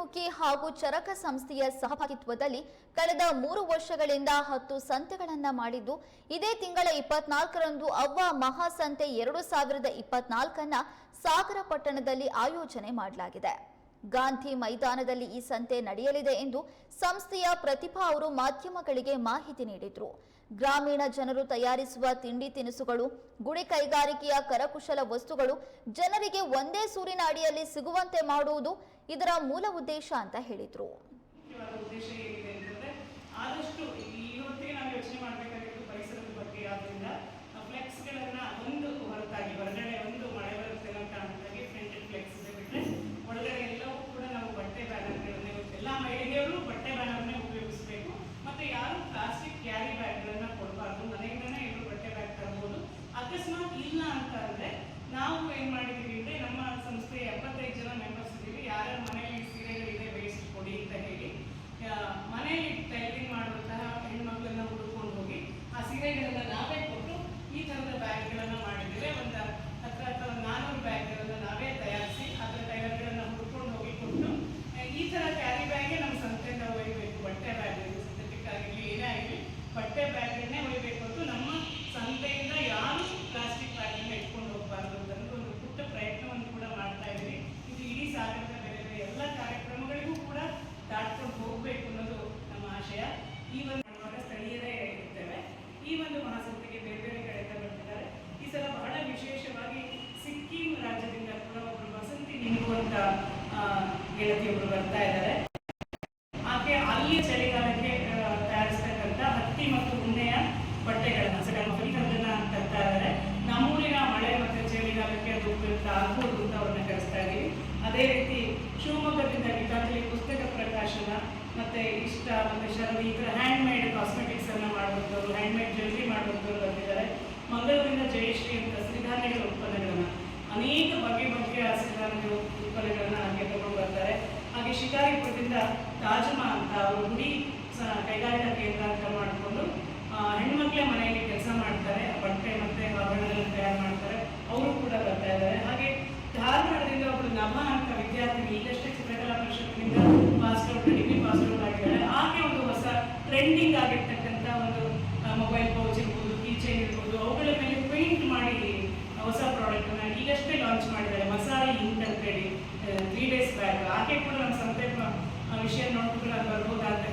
ಗಾಂಧಿಮುಖಿ ಹಾಗೂ ಚರಕ ಸಂಸ್ಥೆಯ ಸಹಭಾಗಿತ್ವದಲ್ಲಿ ಕಳೆದ ಮೂರು ವರ್ಷಗಳಿಂದ ಹತ್ತು ಸಂತೆಗಳನ್ನ ಮಾಡಿದ್ದು, ಇದೇ ತಿಂಗಳ ಇಪ್ಪತ್ನಾಲ್ಕರಂದು ಅವ್ವ ಮಹಾಸಂತೆ ಎರಡು ಸಾವಿರದ ಇಪ್ಪತ್ನಾಲ್ಕನ್ನ ಸಾಗರ ಪಟ್ಟಣದಲ್ಲಿ ಆಯೋಜನೆ ಮಾಡಲಾಗಿದೆ. ಗಾಂಧಿ ಮೈದಾನದಲ್ಲಿ ಈ ಸಂತೆ ನಡೆಯಲಿದೆ ಎಂದು ಸಂಸ್ಥೆಯ ಪ್ರತಿಭಾ ಅವರು ಮಾಧ್ಯಮಗಳಿಗೆ ಮಾಹಿತಿ ನೀಡಿದರು. ಗ್ರಾಮೀಣ ಜನರು ತಯಾರಿಸುವ ತಿಂಡಿ ತಿನಿಸುಗಳು, ಗುಡಿ ಕೈಗಾರಿಕೆಯ ಕರಕುಶಲ ವಸ್ತುಗಳು ಜನರಿಗೆ ಒಂದೇ ಸೂರಿನ ಅಡಿಯಲ್ಲಿ ಸಿಗುವಂತೆ ಮಾಡುವುದು ಇದರ ಮೂಲ ಉದ್ದೇಶ ಅಂತ ಹೇಳಿದರು. ಒಂದು ಹೊರತಾಗಿ ಒಂದು ಮಳೆ ಬರುತ್ತೆ ಅಂತ ಕಾರಣಕ್ಕಾಗಿ ಪ್ರಿಂಟೆಡ್ ಫ್ಲೆಕ್ಸ್ ಇದೆ ಬಿಟ್ರೆ ಒಳಗಡೆ ಎಲ್ಲವೂ ಕೂಡ ನಾವು ಬಟ್ಟೆ ಬ್ಯಾನರ್ಗಳನ್ನೇ ಎಲ್ಲ ಮಹಿಳೆಯರು ಬಟ್ಟೆ ಬ್ಯಾನರ್ನೇ ಉಪಯೋಗಿಸಬೇಕು ಮತ್ತೆ ಯಾರು ಪ್ಲಾಸ್ಟಿಕ್ ಕ್ಯಾರಿ ಬ್ಯಾಗ್ಗಳನ್ನ ಕೊಡಬಾರ್ದು ಮನೆಯಿಂದನೇ ಎಲ್ಲರೂ ಬಟ್ಟೆ ಬ್ಯಾಗ್ ತರಬಹುದು ಅಕಸ್ಮಾತ್ ಇಲ್ಲ ಅಂತ ಅಂದ್ರೆ ನಾವು ಏನ್ ಮಾಡಿದೀವಿ ಅಂದ್ರೆ ನಮ್ಮ ಸಂಸ್ಥೆ ಎಪ್ಪತ್ತೈದು ಜನ ಮೆಂಬರ್ಸ್ ಇದ್ದೀವಿ ಯಾರ್ಯಾರ ಮನೆಯಲ್ಲಿ ಸೀರೆಗಳಿದೆ ವೇಸ್ಟ್ ಕೊಡಿ ಅಂತ ಹೇಳಿ ಆ, ಮನೆಯಲ್ಲಿ ಟೈಲರಿಂಗ್ ಮಾಡುವಂತಹ ಹೆಣ್ಮಕ್ಳನ್ನ ಹುಡುಕೊಂಡು ಹೋಗಿ ಆ ಸೀರೆಗಳನ್ನ ನಾವೇ ಕೊಟ್ಟು ಈ ತರದ ಬ್ಯಾಗ್ಗಳನ್ನ ಮಾಡಿದ್ದೇವೆ. ಒಂದು ಹತ್ರ ಹತ್ರ ಒಂದು ನಾನೂರು ಬ್ಯಾಗ್ಗಳನ್ನ ನಾವೇ ತಯಾರಿಸಿ ಅದರ ಟೈಲರ್ಗಳನ್ನ ಹುಡ್ಕೊಂಡು ಹೋಗಿ ಕೊಟ್ಟು ಈ ತರ ಕ್ಯಾರಿ ಬ್ಯಾಗೆ ನಮ್ಮ ಸಂಸ್ಥೆಯಿಂದ ಒಯ್ಯಬೇಕು ಬಟ್ಟೆ ಬ್ಯಾಗ್ ಸಿಂಥೆಟಿಕ್ ಆಗಿರ್ಲಿ, ಏನೇ ಆಗಲಿ ಬಟ್ಟೆ ಬ್ಯಾಗನ್ನೇ ಒಯ್ಯಬೇಕು ಅಂತ ನಮ್ಮ ಸಂತೆಯಿಂದ ಯಾರು ಪ್ಲಾಸ್ಟಿಕ್ ಬ್ಯಾಗನ್ನ ಇಟ್ಕೊಂಡು ಹೋಗಬಾರ್ದು ಅಂತ ಒಂದು ಪುಟ್ಟ ಪ್ರಯತ್ನವನ್ನು ಕೂಡ ಮಾಡ್ತಾ ಇದ್ದೀವಿ. ಇದು ಇಡೀ ಸಾಗರದ ಬೇರೆ ಎಲ್ಲ ಕಾರ್ಯಕ್ರಮಗಳಿಗೂ ಕೂಡ ದಾಟ್ಕೊಂಡು ಹೋಗಬೇಕು ಅನ್ನೋದು ನಮ್ಮ ಆಶಯ. ಈ ಒಂದು ಗೆಳತಿಯೊಬ್ಬರು ಬರ್ತಾ ಇದ್ದಾರೆ. ಆಕೆ ಅಲ್ಲಿ ಚಳಿಗಾಲಕ್ಕೆ ತಯಾರಿಸ್ತಕ್ಕಂಥ ಹತ್ತಿ ಮತ್ತು ಉಣ್ಣೆಯ ಬಟ್ಟೆಗಳನ್ನ ಅಂತ ತರ್ತಾ ಇದ್ದಾರೆ. ನಮ್ಮೂರಿನ ಮಳೆ ಮತ್ತು ಚಳಿಗಾಲಕ್ಕೆ ಅದು ಉಪಯುಕ್ತ ಆಗ್ಬೋದು ಅಂತ ಅವ್ರನ್ನ ಕರೆಸ್ತಾ ಇದ್ದೀವಿ. ಅದೇ ರೀತಿ ಶಿವಮೊಗ್ಗದಿಂದ ಗೀತಾಂಜಲಿ ಪುಸ್ತಕ ಪ್ರಕಾಶನ ಮತ್ತೆ ಇಷ್ಟ ಮತ್ತೆ ಶರದಿ ಈ ಥರ ಹ್ಯಾಂಡ್ ಮೇಡ್ ಕಾಸ್ಮೆಟಿಕ್ಸ್ ಅನ್ನ ಮಾಡುವಂಥವ್ರು ಹ್ಯಾಂಡ್ ಮೇಡ್ ಜ್ಯುವೆಲ್ರಿ ಮಾಡುವಂಥವ್ರು ಬಂದಿದ್ದಾರೆ ಮಂಗಳೂರಿನ ಜಯಶ್ರೀ ಅಂತ ಸಿರಿಧಾನ್ಯಗಳ ಉತ್ಪನ್ನಗಳನ್ನ. ಅನೇಕ ಸಿರಿಧಾನ್ಯಗಳ ಉತ್ಪನ್ನಗಳನ್ನ ಹಾಗೆ ತಗೊಂಡು ಬರ್ತಾರೆ. ಹಾಗೆ ಶಿಕಾರಿಪುರದಿಂದ ತಾಜಮಾ ಅಂತ ಅವರು ಗುಡಿ ಕೈಗಾರಿಕಾ ಕೇಂದ್ರ ಅಂತ ಮಾಡಿಕೊಂಡು ಹೆಣ್ಮಕ್ಳೇ ಮನೆಯಲ್ಲಿ ಕೆಲಸ ಮಾಡ್ತಾರೆ, ಬಟ್ಟೆ ಮತ್ತೆ ಆಭರಣಗಳನ್ನು ತಯಾರು ಮಾಡ್ತಾರೆ. ಅವರು ಕೂಡ ಬರ್ತಾ ಇದ್ದಾರೆ. ಹಾಗೆ ಧಾರವಾಡದಿಂದ ಒಬ್ಬರು ನಮ್ಮ ಅಂತ ವಿದ್ಯಾರ್ಥಿನಿ, ಈಗಷ್ಟೇ ಚಿತ್ರಕಲಾ ಪರಿಷತ್ನಿಂದ pass out degree pass out ಆಗಿದ್ದಾರೆ. ಆಕೆ ಒಂದು ಹೊಸ ಟ್ರೆಂಡಿಂಗ್ ಆಗಿರ್ತಕ್ಕಂಥ ಬೇಸ್ ಬ್ಯಾಕ್ ಆಕೆ ಕೂಡ ನಮ್ಮ ಸಂತೆ ವಿಷಯ ನೋಡ್ಕೊಂಡು ಅಲ್ಲಿ ಬರ್ಬೋದಾದ